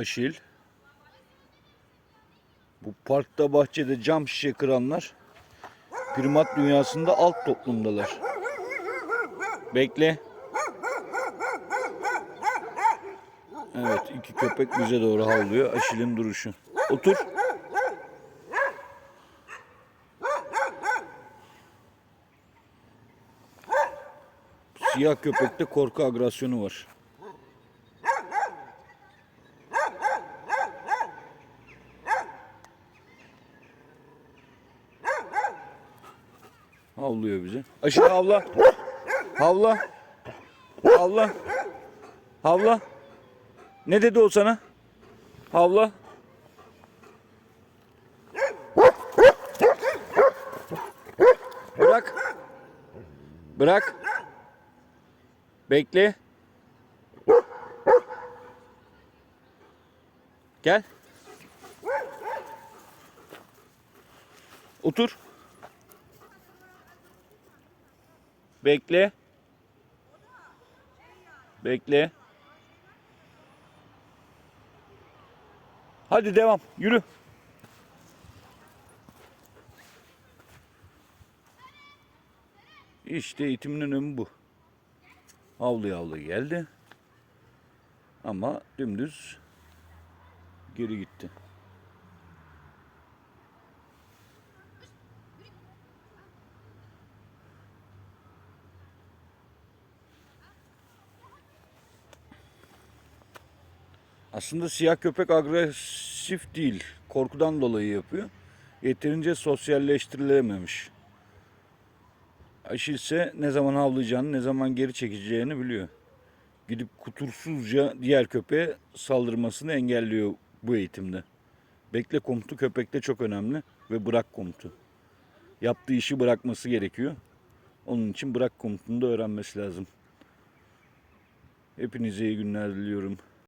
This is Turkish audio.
Aşil. Bu parkta bahçede cam şişe kıranlar primat dünyasında alt toplumdalar. Bekle. Evet iki köpek bize doğru havlıyor. Aşil'in duruşu. Otur. Siyah köpekte korku agresyonu var. Havlıyor bize. Aşil havla. Havla. Havla. Havla. Ne dedi o sana? Havla. Bırak. Bırak. Bekle. Gel. Otur. Bekle. Bekle. Hadi devam. Yürü. İşte eğitimin önemi bu. Havlu havlu geldi. Ama dümdüz geri gitti. Aslında siyah köpek agresif değil. Korkudan dolayı yapıyor. Yeterince sosyalleştirilememiş. Aşil ise ne zaman havlayacağını, ne zaman geri çekeceğini biliyor. Gidip kutursuzca diğer köpeğe saldırmasını engelliyor bu eğitimde. Bekle komutu köpekte çok önemli ve bırak komutu. Yaptığı işi bırakması gerekiyor. Onun için bırak komutunu da öğrenmesi lazım. Hepinize iyi günler diliyorum.